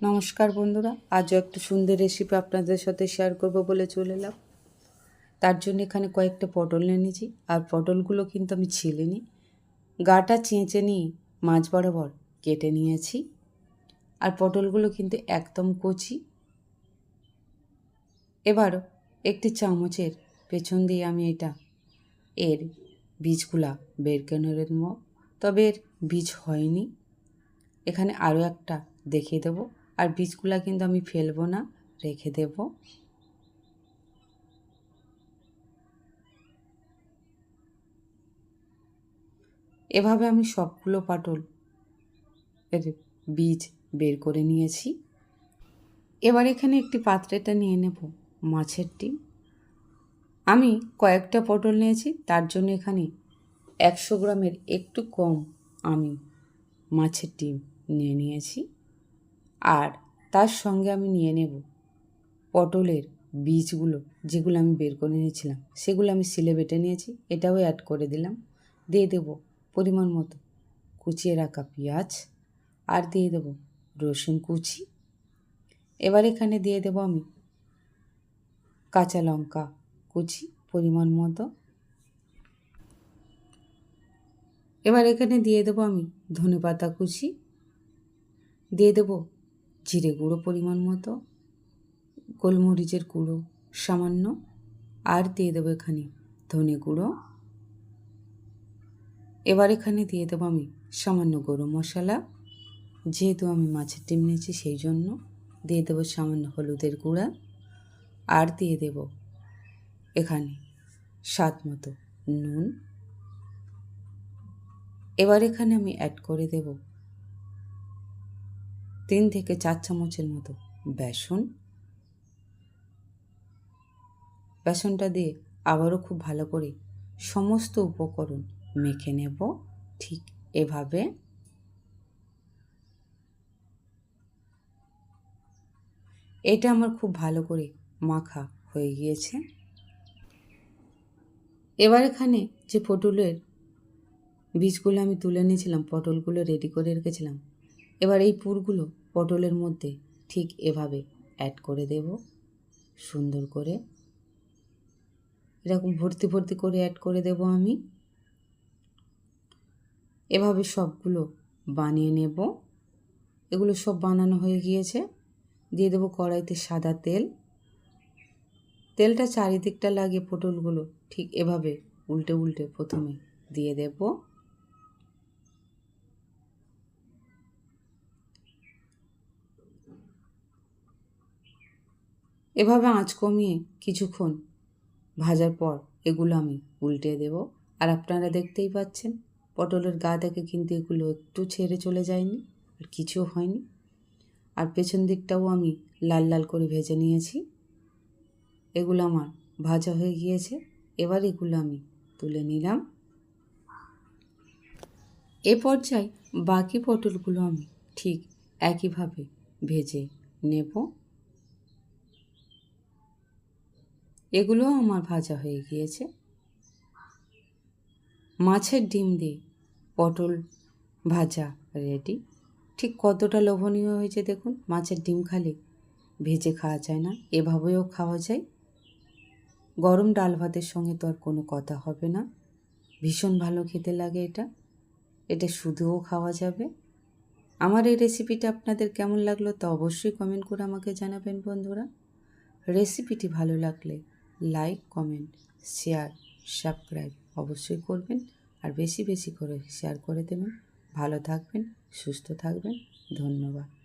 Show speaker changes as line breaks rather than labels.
নমস্কার বন্ধুরা, আজও একটা সুন্দর রেসিপি আপনাদের সাথে শেয়ার করব বলে চলে এলাম। তার জন্য এখানে কয়েকটা পটল নিয়েছি, আর পটলগুলো কিন্তু আমি ছিলিনি গাটা চেঁচে নিয়ে মাছ বরাবর কেটে নিয়েছি, আর পটলগুলো কিন্তু একদম কচি। এবার একটি চামচের পেছন দিয়ে আমি এটা, এর বীজগুলা বের করে নেব তবে এর বীজ হয়নি। এখানে আরও একটা দেখিয়ে দেবো। আর বীজগুলা কিন্তু আমি ফেলব না, রেখে দেব। এভাবে আমি সবগুলো পাটল এর বীজ বের করে নিয়েছি। এবার এখানে একটি পাত্রেটা নিয়ে নেব, মাছের ডিম। আমি কয়েকটা পটল নিয়েছি, তার জন্য এখানে একশো গ্রামের একটু কম আমি মাছের ডিম নিয়ে নিয়েছি। আর তার সঙ্গে আমি নিয়ে নেব পটলের বীজগুলো যেগুলো আমি বের করে নিয়েছিলাম সেগুলো আমি সিলে বেটে নিয়েছি, এটাও অ্যাড করে দিলাম। দিয়ে দেব পরিমাণ মতো কুচিয়ে রাখা পেঁয়াজ আর দিয়ে দেব রসুন কুচি। এবার এখানে দিয়ে দেব আমি কাঁচা লঙ্কা কুচি পরিমাণ মতো। এবার এখানে দিয়ে দেবো আমি ধনে পাতা কুচি। দিয়ে দেবো জিরে গুঁড়ো পরিমাণ মতো, গোলমরিচের গুঁড়ো সামান্য, আর দিয়ে দেবো এখানে ধনে গুঁড়ো। এবার এখানে দিয়ে দেবো আমি সামান্য গরম মশলা। যেহেতু আমি মাছের ডিম নিয়েছি সেই জন্য দিয়ে দেবো সামান্য হলুদের গুঁড়া, আর দিয়ে দেব এখানে স্বাদ মতো নুন। এবার এখানে আমি অ্যাড করে দেব তিন থেকে চার চামচের মতো বেসন। বেসনটা দিয়ে আবারও খুব ভালো করে সমস্ত উপকরণ মেখে নেব। ঠিক এভাবে। এটা আমার খুব ভালো করে মাখা হয়ে গিয়েছে। এবার এখানে যে পটলের বীজগুলো আমি তুলে নিয়েছিলাম, পটলগুলো রেডি করে রেখেছিলাম এবার এই পুরগুলো পটলের মধ্যে ঠিক এভাবে অ্যাড করে দেব। সুন্দর করে। এরকম ভর্তি ভর্তি করে অ্যাড করে দেব আমি। এভাবে সবগুলো বানিয়ে নেব। এগুলো সব বানানো হয়ে গিয়েছে। দিয়ে দেবো কড়াইতে সাদা তেল। তেলটা চারিদিকটা লাগিয়ে পটলগুলো ঠিক এভাবে উল্টে উল্টে প্রথমে দিয়ে দেব। এভাবে আঁচ কমিয়ে কিছুক্ষণ ভাজার পর এগুলো আমি উল্টে দেব। আর আপনারা দেখতেই পাচ্ছেন, পটলের গা থেকে কিন্তু এগুলো একটু ছেড়ে চলে যায়নি, আর কিছু হয়নি। আর পেছন দিকটাও আমি লাল লাল করে ভেজে নিয়েছি। এগুলো আমার ভাজা হয়ে গিয়েছে, এবার এগুলো আমি তুলে নিলাম। এ পর্যায়ে বাকি পটলগুলো আমি ঠিক একইভাবে ভেজে নেব। এগুলোও আমার ভাজা হয়ে গিয়েছে। মাছের ডিম দিয়ে পটল ভাজা রেডি। ঠিক কতটা লোভনীয় হয়েছে দেখুন, মাছের ডিম খালি ভেজে খাওয়া যায় না, এভাবেও খাওয়া যায়। গরম ডাল ভাতের সঙ্গে তো আর কোনো কথা হবে না। ভীষণ ভালো খেতে লাগে এটা এটা শুধুও খাওয়া যাবে। আমার এই রেসিপিটা আপনাদের কেমন লাগল তা অবশ্যই কমেন্ট করে আমাকে জানাবেন বন্ধুরা। রেসিপিটি ভালো লাগলে লাইক কমেন্ট শেয়ার সাবস্ক্রাইব অবশ্যই করবেন। আর বেশি বেশি করে শেয়ার করে দেবেন। ভালো থাকবেন, সুস্থ থাকবেন। ধন্যবাদ।